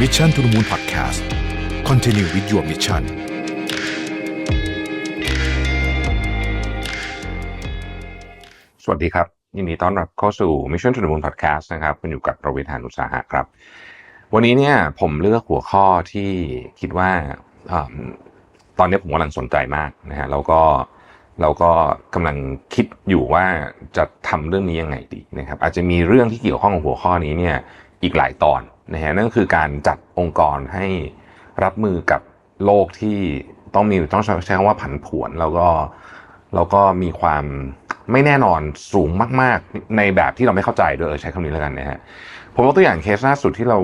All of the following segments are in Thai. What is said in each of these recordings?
Mission to the Moon Podcast Continue with your mission สวัสดีครับ ยินดีต้อนรับเข้าสู่ Mission to the Moon Podcast นะครับ คุณอยู่กับประวิทยานุสาหะครับ วันนี้เนี่ยผมเลือกหัวข้อที่คิดว่าอตอนนี้ผมกำลังสนใจมากนะฮะแล้วก็เราก็กำลังคิดอยู่ว่าจะทำเรื่องนี้ยังไงดีนะครับ อาจจะมีเรื่องที่เกี่ยวข้องกับหัวข้อนี้เนี่ย อีกหลายตอนนะฮะนั่นคือการจัดองค์กรให้รับมือกับโลกที่ต้องมีต้องใช้คำว่าผันผวนแล้วก็แล้วก็มีความไม่แน่นอนสูงมาก ๆ ในแบบที่เราไม่เข้าใจด้วยใช้คำนี้แล้วกันนะฮะ ผมยกตัวอย่างเคสล่าสุดที่เรา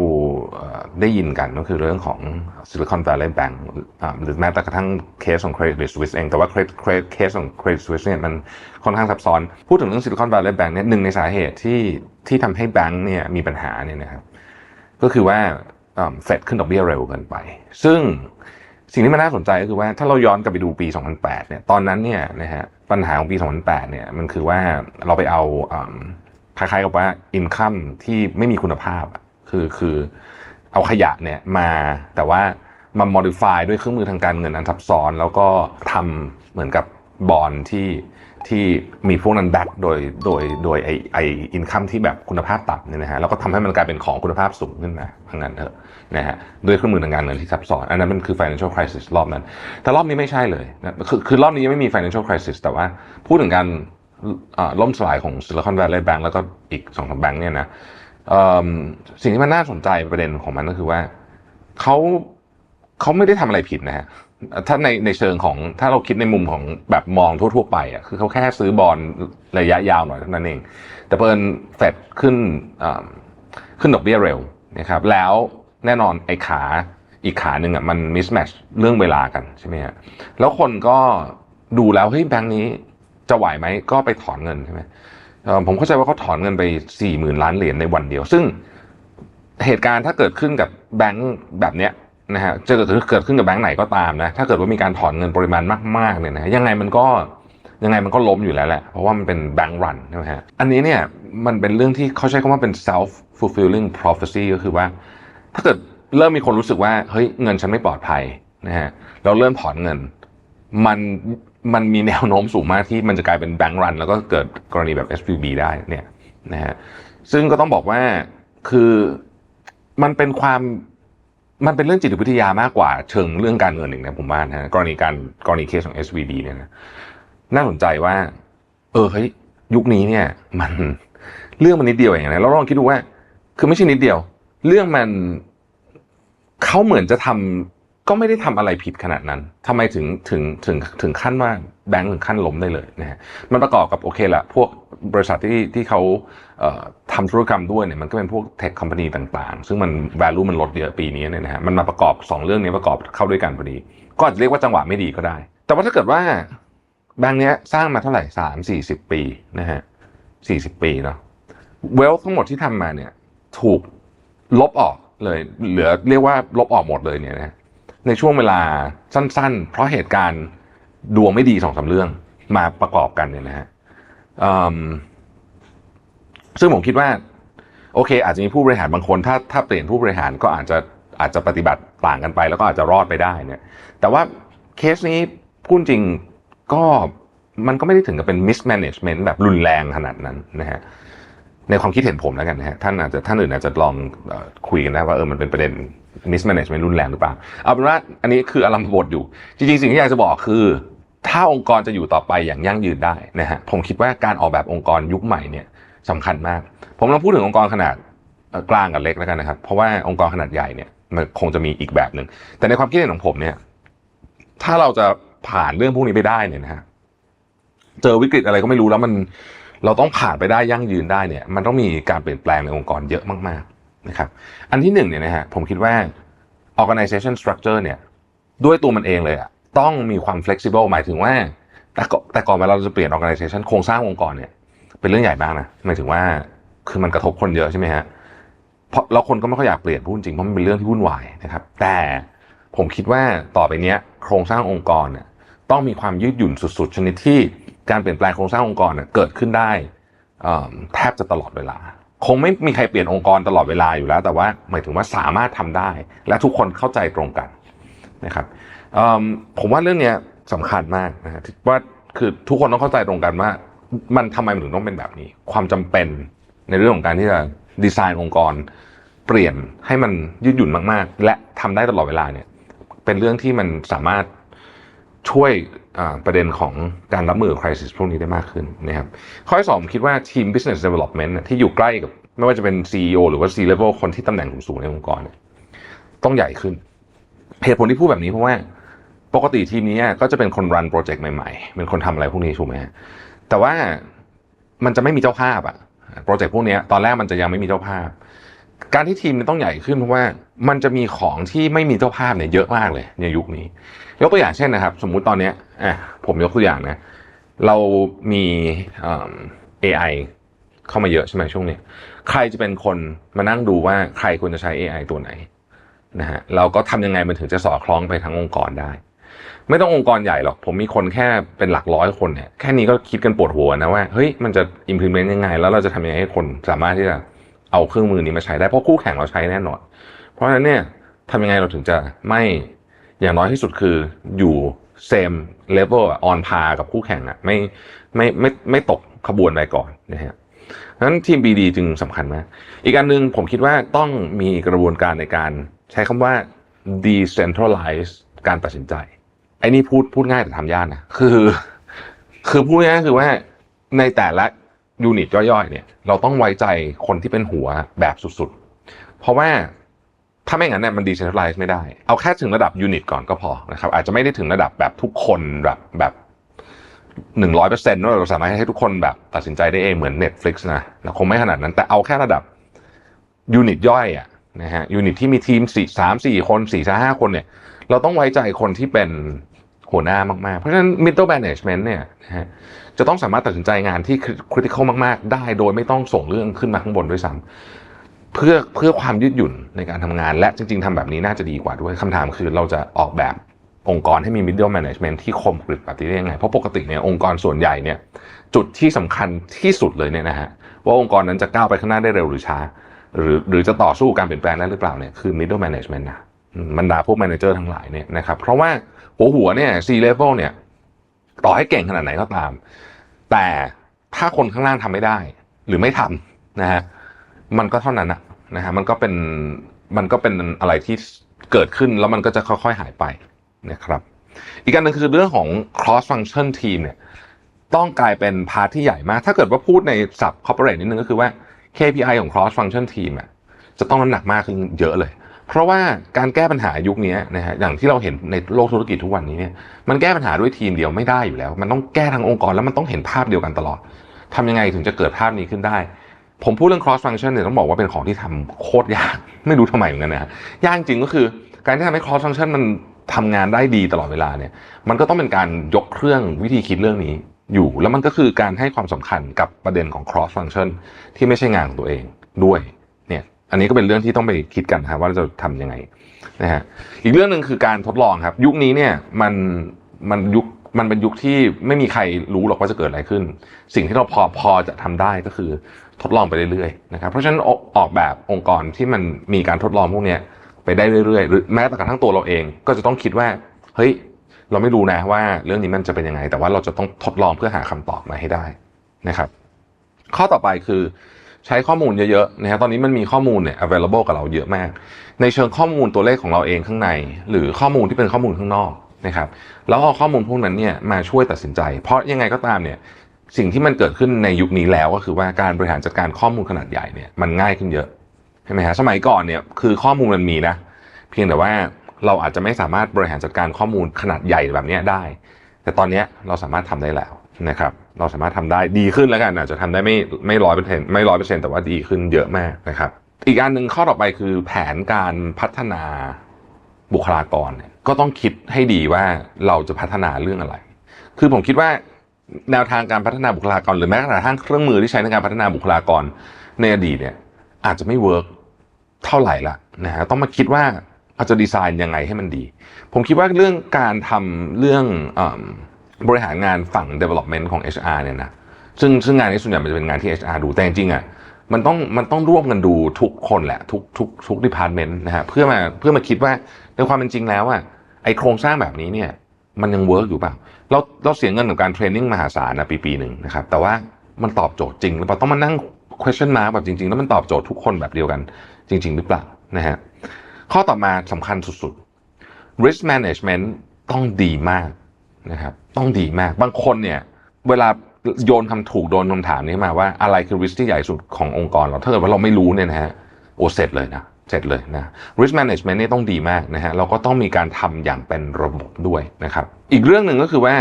ได้ยินกันก็คือเรื่องของ Silicon Valley Bank อ่าหรือแม้แต่กระทั่งเคสของ Credit Suisse เองแต่ว่า Credit Credit เคสของ Credit Suisse เนี่ยมันค่อนข้างซับซ้อน พูดถึงเรื่อง Silicon Valley Bank เนี่ยหนึ่งในสาเหตุที่ที่ทำให้แบงก์เนี่ยมีปัญหาเนี่ยนะครับก็คือว่าเฟดขึ้นดอกเบี้ยเร็วเกินไป ซึ่งสิ่งที่มันน่าสนใจก็คือว่าถ้าเราย้อนกลับไปดูปี 2008 เนี่ยตอนนั้นเนี่ยนะฮะปัญหาของปี 2008 เนี่ยมันคือว่าเราไปเอาอ คล้ายๆกับว่าอินคัมที่ไม่มีคุณภาพอะคือคือเอาขยะเนี่ยมาแต่ว่ามา modify ด้วยเครื่องมือทางการเงินอันซับซ้อน แล้วก็ทำเหมือนกับบอลที่ที่มีพวกนั้นแบ็กโดยโดยโดยไอไออินคัมที่แบบคุณภาพต่ำเนี่ยนะฮะแล้วก็ทำให้มันกลายเป็นของคุณภาพสูงขึ้นมาทั้งนั้นเถอะนะฮะด้วยเครื่องมือทางการเงินที่ซับซ้อน อันนั้นมันคือ financial crisis รอบนั้น แต่รอบนี้ไม่ใช่เลยนะคือคือรอบนี้ยังไม่มี financial crisis แต่ว่าพูดถึงการ ล่มสลายของ Silicon Valley Bank แล้วก็อีกสองสามแบงค์เนี่ยนะสิ่งที่มันน่าสนใจประเด็นของมันก็คือว่าเขาเขาไม่ได้ทำอะไรผิดนะฮะถ้าในในเชิงของถ้าเราคิดในมุมของแบบมองทั่ว ๆ ไปอะคือเขาแค่ซื้อบอลระยะยาวหน่อยเท่านั้นเอง แต่เพิ่นเฟดขึ้นขึ้นดอกเบี้ยเร็วนะครับแล้วแน่นอนไอ้ขาอีกขาหนึ่งอะมันมิสแมชเรื่องเวลากันใช่ไหมฮะแล้วคนก็ดูแล้วเฮ้ยแบงค์นี้ จะไหวไหมก็ไปถอนเงินใช่ไหมผมเข้าใจว่าเขาถอนเงินไปสี่หมื่นล้านเหรียญในวันเดียว ซึ่งเหตุการณ์ถ้าเกิดขึ้นกับแบงค์แบบเนี้ยนะฮะจะเกิดเกิดขึ้นกับแบงค์ไหนก็ตามนะ ถ้าเกิดว่ามีการถอนเงินปริมาณมากๆเนี่ยนะยังไงมันก็ยังไงมันก็ล้มอยู่แล้วแหละ เพราะว่ามันเป็นแบงค์รันใช่ไหมฮะอันนี้เนี่ยมันเป็นเรื่องที่เขาใช้คำว่าเป็น self fulfilling prophecy ก็คือว่า ถ้าเกิดเริ่มมีคนรู้สึกว่าเฮ้ยเงินฉันไม่ปลอดภัยนะฮะเราเริ่มถอนเงิน มัน มันมีแนวโน้มสูงมากที่มันจะกลายเป็นแบงก์รัน แล้วก็เกิดกรณีแบบ SVB ได้เนี่ยนะฮะซึ่งก็ต้องบอกว่าคือมันเป็นความมันเป็นเรื่องจิตวิทยามากกว่าเชิงเรื่องการเงินอีกนะผมว่านะฮะกรณีการกรณีเคสของ SVB เนี่ยนะน่าสนใจว่า เออเฮ้ยยุคนี้เนี่ยมันเรื่องมันนิดเดียวเองนะเราลองคิดดูว่า คือไม่ใช่นิดเดียว เรื่องมันเขาเหมือนจะทำ ก็ไม่ได้ทำอะไรผิดขนาดนั้นทำไมถึงถึงถึงถึงขั้นว่าแบงก์ถึงขั้นล้มได้เลยนะฮะ มันประกอบกับโอเคละพวกบริษัทที่ที่เขาเอ่อทำธุรกรรมด้วยเนี่ยมันก็เป็นพวกเทคคอมพานีต่างๆ ซึ่งมัน value มันลดเยอะปีนี้เนี่ยนะฮะ มันมาประกอบ 2 เรื่องนี้ประกอบเข้าด้วยกันพอดี ก็อาจจะเรียกว่าจังหวะไม่ดีก็ได้ แต่ว่าถ้าเกิดว่าแบงก์เนี้ยสร้างมาเท่าไหร่สามสี่สิบปีนะฮะสี่สิบปีเนาะ เวลทั้งหมดที่ทำมาเนี่ยถูกลบออกเลย เหลือเรียกว่าลบออกหมดเลยเนี่ยนะ ในช่วงเวลาสั้น ๆ เพราะเหตุการณ์ดวงไม่ดีสองสาเรื่องมาประกอบกันเนี่ยนะฮะซึ่งผมคิดว่า โอเค อาจจะมีผู้บริหารบางคน ถ้าถ้าเปลี่ยนผู้บริหารก็อาจจะอาจจะปฏิบัติต่างกันไป แล้วก็อาจจะรอดไปได้เนี่ย แต่ว่าเคสนี้พูดจริงก็มันก็ไม่ได้ถึงกับเป็น mismanagement แบบรุนแรงขนาดนั้นนะฮะในความคิดเห็นผมแล้วกันนะฮะท่านอาจจะท่านอื่นอาจจะลองคุยกันได้ว่าเออมันเป็นประเด็น mismanagement รุนแรงหรือเปล่า เอาเป็นว่าอันนี้คืออารมณ์บทอยู่ จริงๆ สิ่งที่อยากจะบอกคือ ถ้าองค์กรจะอยู่ต่อไปอย่างยั่งยืนได้นะฮะผมคิดว่าการออกแบบองค์กรยุคใหม่เนี่ยสำคัญมาก ผมลองพูดถึงองค์กรขนาดกลางกับเล็กแล้วกันนะครับ เพราะว่าองค์กรขนาดใหญ่เนี่ยมันคงจะมีอีกแบบหนึ่งแต่ในความคิดเห็นของผมเนี่ย ถ้าเราจะผ่านเรื่องพวกนี้ไปได้เนี่ยนะฮะเจอวิกฤตอะไรก็ไม่รู้แล้วมันเราต้องผ่านไปได้ยั่งยืนได้เนี่ย มันต้องมีการเปลี่ยนแปลงในองค์กรเยอะมาก นะครับอันที่หนึ่งเนี่ยนะฮะผมคิดว่า organization structure เนี่ยด้วยตัวมันเองเลยอะต้องมีความ flexible หมายถึงว่า แต่ก่อนแต่ก่อนเวลาเราจะเปลี่ยน organization โครงสร้างองค์กรเนี่ยเป็นเรื่องใหญ่มากนะหมายถึงว่าคือมันกระทบคนเยอะใช่ไหมฮะเพราะแล้วคนก็ไม่ค่อยอยากเปลี่ยนพูดจริงเพราะมันเป็นเรื่องที่วุ่นวายนะครับแต่ผมคิดว่าต่อไปเนี้ยโครงสร้างองค์กรเนี่ยต้องมีความยืดหยุ่นสุด ๆ ชนิดที่การเปลี่ยนแปลงโครงสร้างองค์กรเนี่ยเกิดขึ้นได้แทบจะตลอดเวลา คงไม่มีใครเปลี่ยนองค์กรตลอดเวลาอยู่แล้ว แต่ว่าหมายถึงว่าสามารถทำได้ และทุกคนเข้าใจตรงกันนะครับผมว่าเรื่องนี้ยสำคัญมากนะฮะว่าคือทุกคนต้องเข้าใจตรงกันว่า มันทำไมมันถึงต้องเป็นแบบนี้ ความจำเป็นในเรื่องของการที่จะดีไซน์องค์กร เปลี่ยนให้มันยืดหยุ่นมากๆ และทำได้ตลอดเวลาเนี่ยเป็นเรื่องที่มันสามารถ ช่วยประเด็นของการรับมือกับ crisis พวกนี้ได้มากขึ้นนะครับข้อที่สองผมคิดว่าทีม business development น่ะที่อยู่ใกล้กับ ไม่ว่าจะเป็น CEO หรือว่า C level คนที่ตำแหน่งสูงในองค์กรต้องใหญ่ขึ้นเหตุผลที่พูดแบบนี้เพราะว่าปกติทีมนี้ก็จะเป็นคนรันโปรเจกต์ใหม่ๆ เป็นคนทำอะไรพวกนี้ถูกไหมแต่ว่ามันจะไม่มีเจ้าภาพอะโปรเจกต์พวกนี้ตอนแรกมันจะยังไม่มีเจ้าภาพ การที่ทีมมันต้องใหญ่ขึ้นเพราะว่ามันจะมีของที่ไม่มีเจ้าภาพเนี่ยเยอะมากเลยในยุคนี้ ยกตัวอย่างเช่นนะครับ สมมุติตอนเนี้ยอะผมยกตัวอย่างนะเรามีเอิ่ม AI เข้ามาเยอะใช่ไหมช่วงนี้ใครจะเป็นคนมานั่งดูว่าใครควรจะใช้ AI ตัวไหนนะฮะเราก็ทำยังไงมันถึงจะสอดคล้องไปทั้งองค์กรได้ ไม่ต้ององค์กรใหญ่หรอก ผมมีคนแค่เป็นหลักร้อยคนเนี่ยแค่นี้ก็คิดกันปวดหัวนะว่าเฮ้ยมันจะ implement ยังไง แล้วเราจะทำยังไงให้คนสามารถที่จะ เอาเครื่องมือนี้มาใช้ได้เพราะคู่แข่งเราใช้แน่นอน เพราะฉะนั้นเนี่ยทำยังไงเราถึงจะไม่อย่างน้อยที่สุดคืออยู่ same level อะ on par กับคู่แข่งอะไม่ไม่ไม่ไม่ตกขบวนไปก่อนนะฮะนั้นทีม BD จึงสำคัญมากอีกอันหนึ่งผมคิดว่าต้องมีกระบวนการในการใช้คำว่า decentralize การตัดสินใจ ไอ้นี่พูดพูดง่ายแต่ทำยากนะ คือ คือพูดง่ายคือว่าในแต่ละ ยูนิตย่อยๆเนี่ยเราต้องไว้ใจคนที่เป็นหัวแบบสุดๆ เพราะว่าถ้าไม่งั้นเนี่ยมันดีเซนทรัลไลซ์ไม่ได้ เอาแค่ถึงระดับยูนิตก่อนก็พอนะครับอาจจะไม่ได้ถึงระดับแบบทุกคนแบบแบบหนึ่งร้อยเปอร์เซ็นต์ว่าเราสามารถให้ทุกคนแบบตัดสินใจได้เองเหมือน Netflix นะเราคงไม่ขนาดนั้น แต่เอาแค่ระดับยูนิตย่อยอะนะฮะยูนิตที่มีทีมสี่สามสี่คนสี่ห้าคนเนี่ย เราต้องไว้ใจคนที่เป็น หัวหน้ามาก ๆ เพราะฉะนั้น middle management เนี่ยนะฮะจะต้องสามารถตัดสินใจงานที่ critical มาก ๆ ได้โดยไม่ต้องส่งเรื่องขึ้นมาข้างบนด้วยซ้ำเพื่อเพื่อความยืดหยุ่นในการทำงาน และจริง ๆทำแบบนี้น่าจะดีกว่าด้วยคำถามคือเราจะออกแบบองค์กรให้มี middle management ที่คมกริบแบบนี้ได้ยังไง เพราะปกติเนี่ยองค์กรส่วนใหญ่เนี่ยจุดที่สำคัญที่สุดเลยเนี่ยนะฮะว่าองค์กรนั้นจะก้าวไปข้างหน้าได้เร็วหรือช้า หรือหรือจะต่อสู้การเปลี่ยนแปลงได้หรือเปล่าเนี่ยคือ middle management นะ บรรดาพวกแมเนเจอร์ทั้งหลายเนี่ยนะครับ เพราะว่าหัวหัวเนี่ย C level เนี่ย ต่อให้เก่งขนาดไหนก็ตาม แต่ถ้าคนข้างล่างทำไม่ได้ หรือไม่ทำนะฮะมันก็เท่านั้นนะนะฮะมันก็เป็นมันก็เป็นอะไรที่เกิดขึ้นแล้วมันก็จะค่อยๆหายไปนะครับ อีกอันหนึงคือเรื่องของ cross function team เนี่ยต้องกลายเป็นพาร์ทที่ใหญ่มาก ถ้าเกิดว่าพูดในศัพท์ corporate นิดนึงก็คือว่า KPI ของ cross function team อะจะต้องน้ำหนักมากขึ้นเยอะเลย เพราะว่าการแก้ปัญหายุคนี้นะฮะอย่างที่เราเห็นในโลกธุรกิจทุกวันนี้เนี่ยมันแก้ปัญหาด้วยทีมเดียวไม่ได้อยู่แล้ว มันต้องแก้ทั้งองค์กรแล้วมันต้องเห็นภาพเดียวกันตลอดทำยังไงถึงจะเกิดภาพนี้ขึ้นได้ ผมพูดเรื่อง cross function เนี่ยต้องบอกว่าเป็นของที่ทำโคตรยากไม่รู้ทำไมเหมือนกันนะฮะยากจริงก็คือ การที่ทำให้ cross function มันทำงานได้ดีตลอดเวลาเนี่ยมันก็ต้องเป็นการยกเครื่องวิธีคิดเรื่องนี้อยู่ แล้วมันก็คือการให้ความสำคัญกับประเด็นของ cross function ที่ไม่ใช่งานของตัวเองด้วย อันนี้ก็เป็นเรื่องที่ต้องไปคิดกันครับว่าเราจะทำยังไงนะฮะอีกเรื่องหนึ่งคือการทดลองครับ ยุคนี้เนี่ยมันมันยุคมันเป็นยุคที่ไม่มีใครรู้หรอกว่าจะเกิดอะไรขึ้น สิ่งที่เราพอพอจะทำได้ก็คือทดลองไปเรื่อยๆนะครับเพราะฉะนั้นออกอกแบบองค์กรที่มันมีการทดลองพวกนี้ไปได้เรื่อยๆ หรือแม้แต่กระทั่งตัวเราเอง ก็จะต้องคิดว่าเฮ้ยเราไม่รู้นะว่าเรื่องนี้มันจะเป็นยังไง แต่ว่าเราจะต้องทดลองเพื่อหาคำตอบมาให้ได้นะครับ ข้อต่อไปคือ ใช้ข้อมูลเยอะๆนะฮะตอนนี้มันมีข้อมูลเนี่ย available กับเราเยอะมาก ในเชิงข้อมูลตัวเลขของเราเองข้างใน หรือข้อมูลที่เป็นข้อมูลข้างนอกนะครับแล้วเอาข้อมูลพวกนั้นเนี่ยมาช่วยตัดสินใจ เพราะยังไงก็ตามเนี่ยสิ่งที่มันเกิดขึ้นในยุคนี้แล้วก็คือว่าการบริหารจัดการข้อมูลขนาดใหญ่เนี่ยมันง่ายขึ้นเยอะใช่ไหมฮะสมัยก่อนเนี่ยคือข้อมูลมันมีนะ เพียงแต่ว่าเราอาจจะไม่สามารถบริหารจัดการข้อมูลขนาดใหญ่แบบนี้ได้ แต่ตอนนี้เราสามารถทำได้แล้ว นะครับเราสามารถทำได้ดีขึ้นแล้วกันอาจจะทำได้ไม่ไม่ร้อยเปอร์เซ็นต์ไม่ร้อยเปอร์เซ็นต์แต่ว่าดีขึ้นเยอะมากนะครับ อีกอันหนึ่งข้อต่อไปคือแผนการพัฒนาบุคลากร ก็ต้องคิดให้ดีว่าเราจะพัฒนาเรื่องอะไร คือผมคิดว่าแนวทางการพัฒนาบุคลากร หรือแม้กระทั่งเครื่องมือที่ใช้ในการพัฒนาบุคลากรในอดีตเนี่ยอาจจะไม่เวิร์กเท่าไหร่ละนะฮะต้องมาคิดว่าเราจะดีไซน์ยังไงให้มันดี ผมคิดว่าเรื่องการทำเรื่องอ บริหารงานฝั่ง development ของ HR เนี่ยนะซึ่งซึ่งงานนี้ส่วนใหญ่มันจะเป็นงานที่ HR ดูแต่จริงๆอะมันต้องมันต้องร่วมกันดูทุกคนแหละทุกทุกทุกดีพาร์ตเมนต์นะฮะเพื่อมาเพื่อมาคิดว่าในความเป็นจริงแล้วอะไอโครงสร้างแบบนี้เนี่ยมันยังเวิร์กอยู่เปล่าเราเราเสียเงินกับการเทรนนิ่งมหาศาลนะปีปีหนึ่งนะครับแต่ว่ามันตอบโจทย์จริงหรือเปล่าต้องมานั่ง question mark แบบจริง ๆ แล้วมันตอบโจทย์ทุกคนแบบเดียวกันจริง ๆ หรือเปล่านะฮะข้อต่อมาสำคัญสุดๆ risk management ต้องดีมาก นะครับต้องดีมากบางคนเนี่ยเวลาโยนคำถูกโดนคำถามนี้มาว่าอะไรคือ risk ที่ใหญ่สุดขององค์กรเราถ้าเกิดว่าเราไม่รู้เนี่ยนะฮะโอเสร็จเลยนะเสร็จเลยนะ risk management นี่ต้องดีมากนะฮะเราก็ต้องมีการทำอย่างเป็นระบบด้วยนะครับ อีกเรื่องหนึ่งก็คือว่า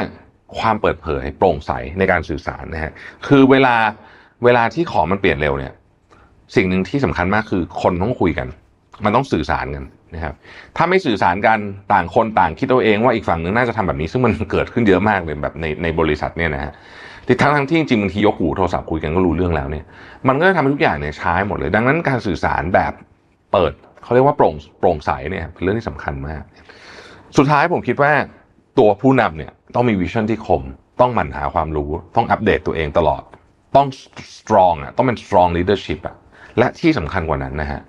ความเปิดเผยโปร่งใสในการสื่อสารนะฮะคือเวลาเวลาที่ของมันเปลี่ยนเร็วเนี่ย สิ่งหนึ่งที่สำคัญมากคือคนต้องคุยกัน มันต้องสื่อสารกัน นะครับถ้าไม่สื่อสารกันต่างคนต่างคิดเอาเองว่าอีกฝั่งหนึ่งน่าจะทำแบบนี้ ซึ่งมันเกิดขึ้นเยอะมากเลยแบบในในบริษัทเนี่ยนะฮะที่ทั้งทั้งที่จริงบางทียกหูโทรศัพท์คุยกันก็รู้เรื่องแล้วเนี่ยมันก็จะทำให้ทุกอย่างเนี่ยช้าหมดเลย ดังนั้นการสื่อสารแบบเปิดเขาเรียกว่าโปร่งโปร่งใสเนี่ยเป็นเรื่องที่สำคัญมาก สุดท้ายผมคิดว่าตัวผู้นำเนี่ยต้องมีวิชั่นที่คม ต้องหมั่นหาความรู้ ต้องอัปเดตตัวเองตลอด ต้อง strong อะต้องเป็น strong leadership อะและที่สำคัญกว่านั้นนะฮะ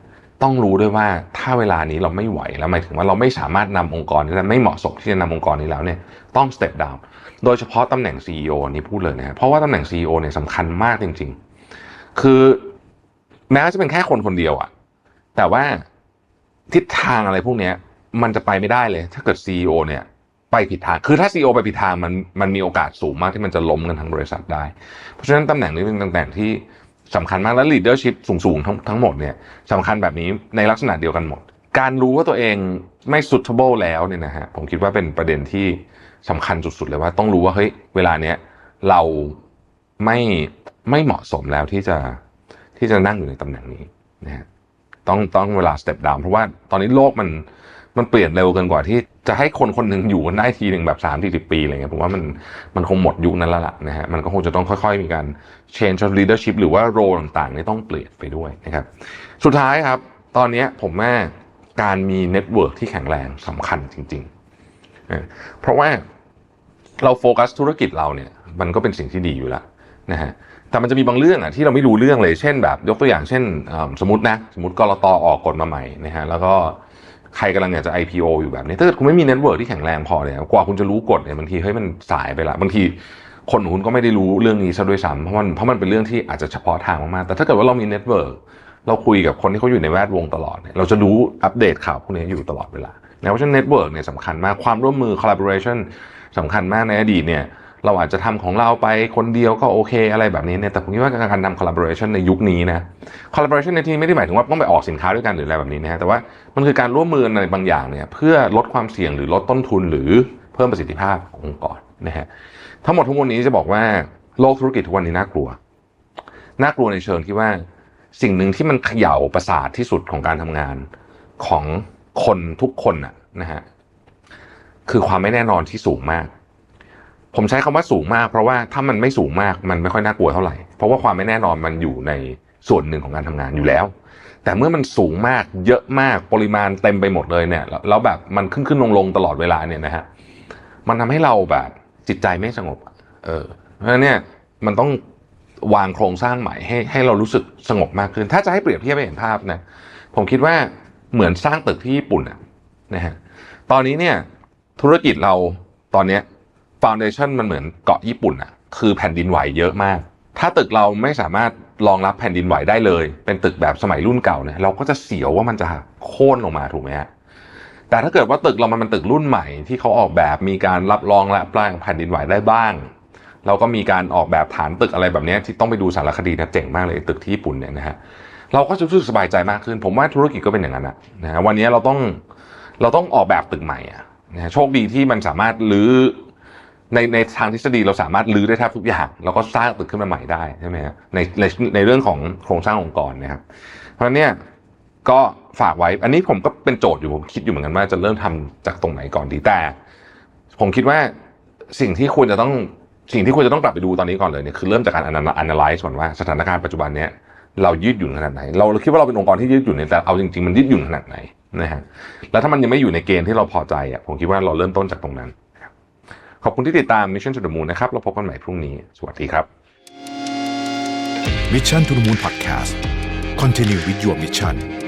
ต้องรู้ด้วยว่าถ้าเวลานี้เราไม่ไหวแล้วหมายถึงว่าเราไม่สามารถนำองค์กรนี้และไม่เหมาะสมที่จะนำองค์กรนี้แล้วเนี่ยต้อง step down โดยเฉพาะตำแหน่ง CEO นี่พูดเลยนะฮะเพราะว่าตำแหน่ง CEO เนี่ยสำคัญมากจริง ๆ คือแม้ว่าจะเป็นแค่คนคนเดียวอะแต่ว่าทิศทางอะไรพวกนี้มันจะไปไม่ได้เลย ถ้าเกิด CEO เนี่ยไปผิดทาง คือถ้า CEO ไปผิดทางมันมันมีโอกาสสูงมากที่มันจะล้มกันทั้งบริษัทได้ เพราะฉะนั้นตำแหน่งนี้เป็นตำแหน่งที่ สำคัญมากและ leadership สูงๆทั้งทั้งหมดเนี่ยสำคัญแบบนี้ในลักษณะเดียวกันหมด การรู้ว่าตัวเองไม่ suitable แล้วเนี่ยนะฮะผมคิดว่าเป็นประเด็นที่สำคัญสุดๆเลยว่าต้องรู้ว่าเฮ้ยเวลาเนี้ยเราไม่ไม่เหมาะสมแล้วที่จะที่จะนั่งอยู่ในตำแหน่งนี้นะฮะต้องต้องเวลา step down เพราะว่าตอนนี้โลกมัน มันเปลี่ยนเร็วเกินกว่าที่จะให้คนคนหนึ่งอยู่กันได้ทีหนึ่งแบบสามสี่สิบปีอะไรเงี้ยผมว่ามันมันคงหมดยุคนั้นแล้วล่ะนะฮะมันก็คงจะต้องค่อยๆ มีการ change of leadership หรือว่าโรต่างๆนี่ต้องเปลี่ยนไปด้วยนะครับสุดท้ายครับ ตอนนี้ผมว่าการมีเน็ตเวิร์กที่แข็งแรงสำคัญจริงๆเออเพราะว่าเราโฟกัสธุรกิจเราเนี่ยมันก็เป็นสิ่งที่ดีอยู่แล้วนะฮะแต่มันจะมีบางเรื่องอะที่เราไม่รู้เรื่องเลย เช่นแบบยกตัวอย่างเช่น สมมตินะ สมมติกรตอออกกฎมาใหม่นะฮะแล้วก็ ใครกำลังอยากจะ IPO อยู่แบบนี้ ถ้าเกิดคุณไม่มีเน็ตเวิร์กที่แข็งแรงพอเนี่ยกว่าคุณจะรู้กฎเนี่ยบางทีเฮ้ยมันสายไปละบางทีคนของคุณก็ไม่ได้รู้เรื่องนี้ซะด้วยซ้ำเพราะมันเพราะมันเป็นเรื่องที่อาจจะเฉพาะทางมากๆแต่ถ้าเกิดว่าเรามีเน็ตเวิร์กเราคุยกับคนที่เขาอยู่ในแวดวงตลอดเนี่ยเราจะรู้อัปเดตข่าวพวกนี้อยู่ตลอดเวลาเพราะฉะนั้นเน็ตเวิร์กเนี่ยสำคัญมากความร่วมมือ collaboration สำคัญมากในอดีตเนี่ย เราอาจจะทำของเราไปคนเดียวก็โอเคอะไรแบบนี้เนี่ยแต่ผมคิดว่าการทำ collaboration ในยุคนี้นะ collaboration ในที่นี้ไม่ได้หมายถึงว่าต้องไปออกสินค้าด้วยกันหรืออะไรแบบนี้นะแต่ว่ามันคือการร่วมมือในบางอย่างเนี่ยเพื่อลดความเสี่ยงหรือลดต้นทุนหรือเพิ่มประสิทธิภาพขององค์กรนะฮะทั้งหมดทั้งมวลนี้จะบอกว่าโลกธุรกิจทุกวันนี้น่ากลัว น่ากลัวในเชิงที่ว่าสิ่งหนึ่งที่มันเขย่าประสาทที่สุดของการทำงานของคนทุกคนน่ะนะฮะคือความไม่แน่นอนที่สูงมาก ผมใช้คำว่าสูงมาก เพราะว่าถ้ามันไม่สูงมากมันไม่ค่อยน่ากลัวเท่าไหร่เพราะว่าความไม่แน่นอนมันอยู่ในส่วนหนึ่งของการทำงานอยู่แล้ว แต่เมื่อมันสูงมากเยอะมากปริมาณเต็มไปหมดเลยเนี่ยแล้วแล้วแบบมันขึ้นขึ้นลงลงตลอดเวลาเนี่ยนะฮะมันทำให้เราแบบจิตใจไม่สงบ เออเพราะฉะนั้นเนี่ยมันต้องวางโครงสร้างใหม่ให้ให้เรารู้สึกสงบมากขึ้น ถ้าจะให้เปรียบเทียบให้เห็นภาพนะผมคิดว่าเหมือนสร้างตึกที่ญี่ปุ่นนะฮะตอนนี้เนี่ยธุรกิจเราตอนเนี้ย ฟ u n เดชันมันเหมือนเกาะญี่ปุ่นอะคือแผ่นดินไหวเยอะมาก ถ้าตึกเราไม่สามารถรองรับแผ่นดินไหวได้เลย เป็นตึกแบบสมัยรุ่นเก่าเนี่ยเราก็จะเสียวว่ามันจะโค่นลงมาถูกไหมฮะแต่ถ้าเกิดว่าตึกเรามันเป็นตึกรุ่นใหม่ ที่เขาออกแบบมีการรับรองและปลางแผ่นดินไหวได้บ้างเราก็มีการออกแบบฐานตึกอะไรแบบนี้ที่ต้องไปดูสารคดีนะเจ๋งมากเลยตึกที่ญี่ปุ่นเนี่ยนะฮะเราก็จะรู้สึกสบายใจมากขึ้น ผมว่าธุรกิจก็เป็นอย่างนั้นนะนะฮะวันนี้เราต้องเราต้องออกแบบตึกใหม่อะนะโชคดีที่มันสามารถรื้อ ในในทางทฤษฎีเราสามารถรื้อได้แทบทุกอย่าง แล้วก็สร้างตึกขึ้นมาใหม่ได้ใช่ไหมฮะในในในเรื่องของโครงสร้างองค์กรนะครับ เพราะเนี่ยก็ฝากไว้ อันนี้ผมก็เป็นโจทย์อยู่ผมคิดอยู่เหมือนกันว่าจะเริ่มทำจากตรงไหนก่อนดีแต่ ผมคิดว่าสิ่งที่ควรจะต้องสิ่งที่ควรจะต้องกลับไปดูตอนนี้ก่อนเลยเนี่ยคือเริ่มจากการ analyze ก่อนว่าสถานการณ์ปัจจุบันเนี้ยเรายืดหยุ่นขนาดไหน เราคิดว่าเราเป็นองค์กรที่ยืดหยุ่นเนี่ยแต่เอาจริงๆมันยืดหยุ่นขนาดไหนนะฮะแล้วถ้ามันยังไม่อยู่ในเกณฑ์ที่เราพอใจอะผมคิดว่าเราเริ่มต้นจากตรงนั้น ขอบคุณที่ติดตาม Mission to the Moon นะครับเราพบกันใหม่พรุ่งนี้ สวัสดีครับ Mission to the Moon Podcast Continue with your mission